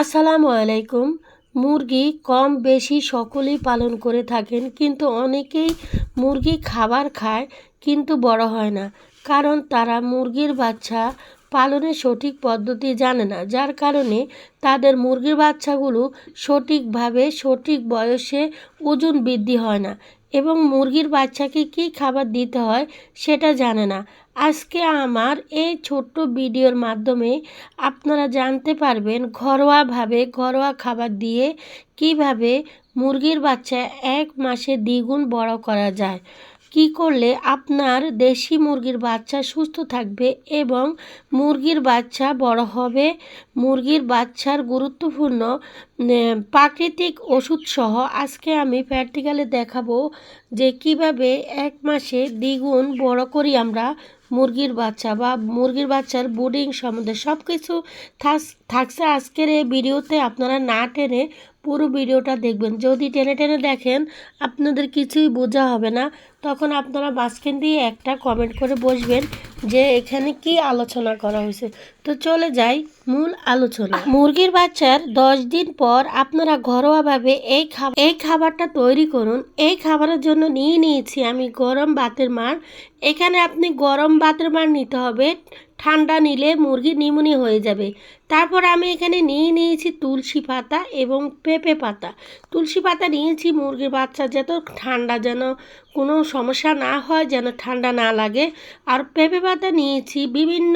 আসসালামু আলাইকুম। মুরগি কম বেশি সকলেই পালন করে থাকেন, কিন্তু অনেকেই মুরগি খাবার খায়, কিন্তু বড় হয় না। কারণ তারা মুরগির বাচ্চা পালনের সঠিক পদ্ধতি জানে না, যার কারণে তাদের মুরগির বাচ্চাগুলো সঠিকভাবে, সঠিক বয়সে ওজন বৃদ্ধি হয় না এবং মুরগির বাচ্চাকে কী খাবার দিতে হয় সেটা জানে না। আজকে আমার এই ছোট্ট ভিডিওর মাধ্যমে আপনারা জানতে পারবেন ঘরোয়াভাবে ঘরোয়া খাবার দিয়ে কীভাবে মুরগির বাচ্চা এক মাসে দ্বিগুণ বড় করা যায়। কি করলে আপনার দেশি মুরগির বাচ্চা সুস্থ থাকবে এবং মুরগির বাচ্চা বড় হবে? মুরগির বাচ্চার গুরুত্বপূর্ণ প্রাকৃতিক ওষুধ সহ আজকে আমি প্র্যাকটিক্যালে দেখাবো যে কীভাবে এক মাসে দ্বিগুণ বড় করি আমরা মুরগির বাচ্চা বা মুরগির বাচ্চার বুডিং সম্বন্ধে সব কিছু থাকছে আজকের এই ভিডিওতে। আপনারা না টেনে পুরো ভিডিওটা দেখবেন। যদি টেনে টেনে দেখেন, আপনাদের কিছুই বোঝা হবে না। তখন আপনারা মাঝখান দিয়ে একটা কমেন্ট করে বসবেন যে এখানে কি আলোচনা করা হয়েছে। তো চলে যাই মূল আলোচনা। মুরগির বাচ্চার দশ দিন পর আপনারা ঘরোয়াভাবে এই খাবার এই খাবারটা তৈরি করুন। এই খাবারের জন্য নিয়ে নিয়েছি আমি গরম ভাতের মার এখানে আপনি গরম ভাতের মার নিতে হবে। ঠান্ডা নিলে মুরগি নিমুনি হয়ে যাবে। তারপর আমি এখানে নিয়ে নিয়েছি তুলসী পাতা এবং পেঁপে পাতা। তুলসী পাতা নিয়েছি মুরগির বাচ্চা যাতে ঠান্ডা যেন কোনো সমস্যা না হয় যেন ঠান্ডা না লাগে। আর পেঁপে পাতা নিয়েছি বিভিন্ন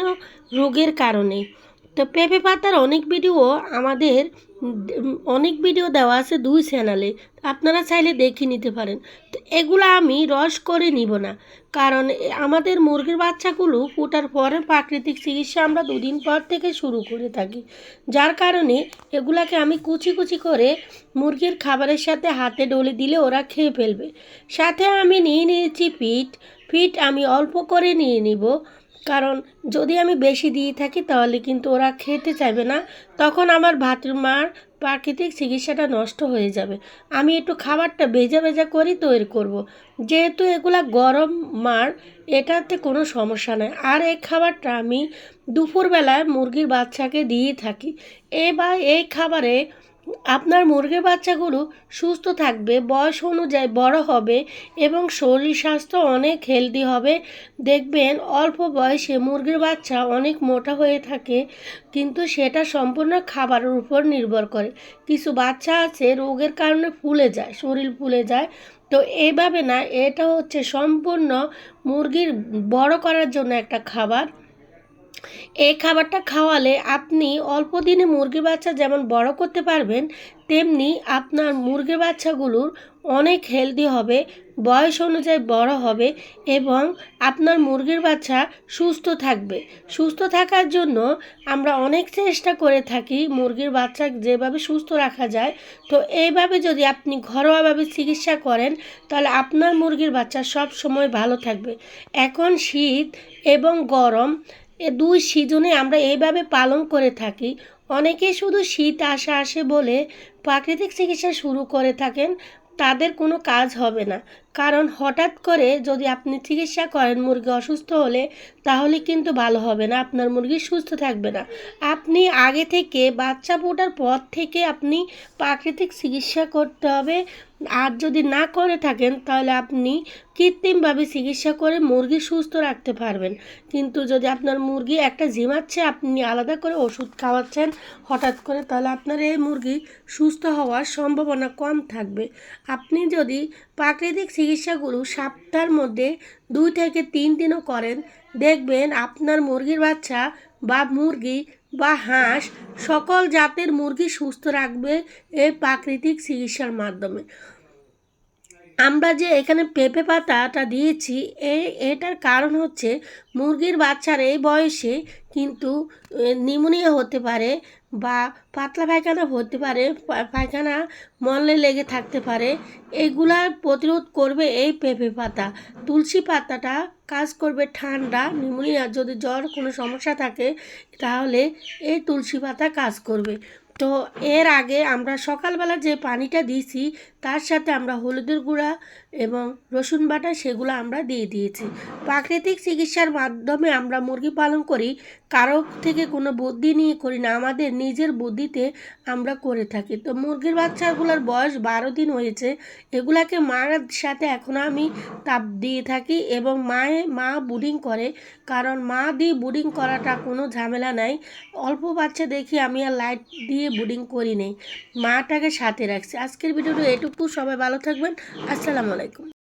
রোগের কারণে। তো পেঁপে পাতার অনেক ভিডিও আমাদের অনেক ভিডিও দেওয়া আছে দুই চ্যানেলে আপনারা চাইলে দেখে নিতে পারেন। তো এগুলো আমি রস করে নিব না। কারণ আমাদের মুরগির বাচ্চাগুলো ফুটার পরে প্রাকৃতিক চিকিৎসা আমরা দুদিন পর থেকে শুরু করে থাকি। যার কারণে এগুলাকে আমি কুচি কুচি করে মুরগির খাবারের সাথে হাতে ডলে দিলে ওরা খেয়ে ফেলবে। সাথে আমি নিয়ে নিয়েছি পিঠ। পিঠ আমি অল্প করে নিয়ে নিব। কারণ যদি আমি বেশি দিয়ে থাকি তাহলে কিন্তু ওরা খেতে চাইবে না, তখন আমার ভাতের মার প্রাকৃতিক চিকিৎসাটা নষ্ট হয়ে যাবে। আমি একটু খাবারটা ভেজা ভেজা করি তৈরি করব। যেহেতু এগুলা গরম, মার, এটাতে কোনো সমস্যা নেই। আর এই খাবারটা আমি দুপুরবেলায় মুরগির বাচ্চাকে দিয়ে থাকি। এবার এই খাবারে আপনার মুরগির বাচ্চাগুলো সুস্থ থাকবে, বয়স অনুযায়ী বড় হবে এবং শরীর স্বাস্থ্য অনেক হেলদি হবে। দেখবেন অল্প বয়সে মুরগির বাচ্চা অনেক মোটা হয়ে থাকে, কিন্তু সেটা সম্পূর্ণ খাবারের উপর নির্ভর করে। কিছু বাচ্চা আছে, রোগের কারণে ফুলে যায়, শরীর ফুলে যায়। তো এইভাবে না, এটা হচ্ছে সম্পূর্ণ মুরগির বড় করার জন্য একটা খাবার। এই খাবারটা খাওয়ালে আপনি অল্প দিনে মুরগির বাচ্চা যেমন বড় করতে পারবেন, তেমনি আপনার মুরগির বাচ্চাগুলোর অনেক হেলদি হবে, বয়স অনুযায়ী বড় হবে এবং আপনার মুরগির বাচ্চা সুস্থ থাকবে। সুস্থ থাকার জন্য আমরা অনেক চেষ্টা করে থাকি মুরগির বাচ্চা যেভাবে সুস্থ রাখা যায়। তো এইভাবে যদি আপনি ঘরোয়াভাবে চিকিৎসা করেন, তাহলে আপনার মুরগির বাচ্চা সব সময় ভালো থাকবে। এখন শীত এবং গরম এ দুই সিজনে আমরা এইভাবে পালন করে থাকি। অনেকে শুধু শীত আসা আসে বলে প্রাকৃতিক চিকিৎসা শুরু করে থাকেন, তাদের কোনো কাজ হবে না। কারণ হঠাৎ করে যদি আপনি চিকিৎসা করেন মুরগি অসুস্থ হলে, তাহলে কিন্তু ভালো হবে না, আপনার মুরগি সুস্থ থাকবে না। আপনি আগে থেকে বাচ্চা ফোটার পর থেকে আপনি প্রাকৃতিক চিকিৎসা করতে হবে। আর যদি না করে থাকেন, তাহলে আপনি কৃত্রিমভাবে চিকিৎসা করে মুরগি সুস্থ রাখতে পারবেন। কিন্তু যদি আপনার মুরগি একটা জিমাচ্ছে আপনি আলাদা করে ওষুধ খাওয়াচ্ছেন হঠাৎ করে, তাহলে আপনার এই মুরগি সুস্থ হওয়ার সম্ভাবনা কম থাকবে। আপনি যদি প্রাকৃতিক চিকিৎসাগুলো সপ্তাহের মধ্যে দুই থেকে তিন দিনও করেন। দেখবেন আপনার মুরগির বাচ্চা বা মুরগি বা হাঁস সকল জাতের মুরগি সুস্থ রাখবে এই প্রাকৃতিক চিকিৎসার মাধ্যমে। আমরা যে এখানে পেঁপে পাতাটা দিয়েছি এই এটার কারণ হচ্ছে মুরগির বাচ্চার এই বয়সে কিন্তু নিউমোনিয়া হতে পারে বা পাতলা পায়খানা হতে পারে পায়খানা মলে লেগে থাকতে পারে এইগুলার প্রতিরোধ করবে এই পেঁপে পাতা। তুলসী পাতাটা কাজ করবে ঠান্ডা নিউমোনিয়া যদি জ্বর কোনো সমস্যা থাকে, তাহলে এই তুলসী পাতা কাজ করবে। তো এর আগে আমরা সকালবেলা যে পানিটা দিয়েছি, তার সাথে আমরা হলুদের গুঁড়া এবং রসুন বাটা সেগুলো আমরা দিয়ে দিয়েছি। প্রাকৃতিক চিকিৎসার মাধ্যমে আমরা মুরগি পালন করি, কারও থেকে কোনো বুদ্ধি নিয়ে করি না, আমাদের নিজের বুদ্ধিতে আমরা করে থাকি। তো মুরগির বাচ্চাগুলোর বয়স বারো দিন হয়েছে, এগুলাকে মার সাথে এখন আমি তাপ দিয়ে থাকি এবং মায়ে, মা বুডিং করে, কারণ মা দিয়ে বুডিং করাটা কোনো ঝামেলা নাই। অল্প বাচ্চা দেখি আমি আর লাইট দিয়ে বুডিং করি নেই। মাটাকে সাথে রাখছি। আজকের ভিডিওটা এটুকু। সবাই ভালো থাকবেন। আসসালামু আলাইকুম।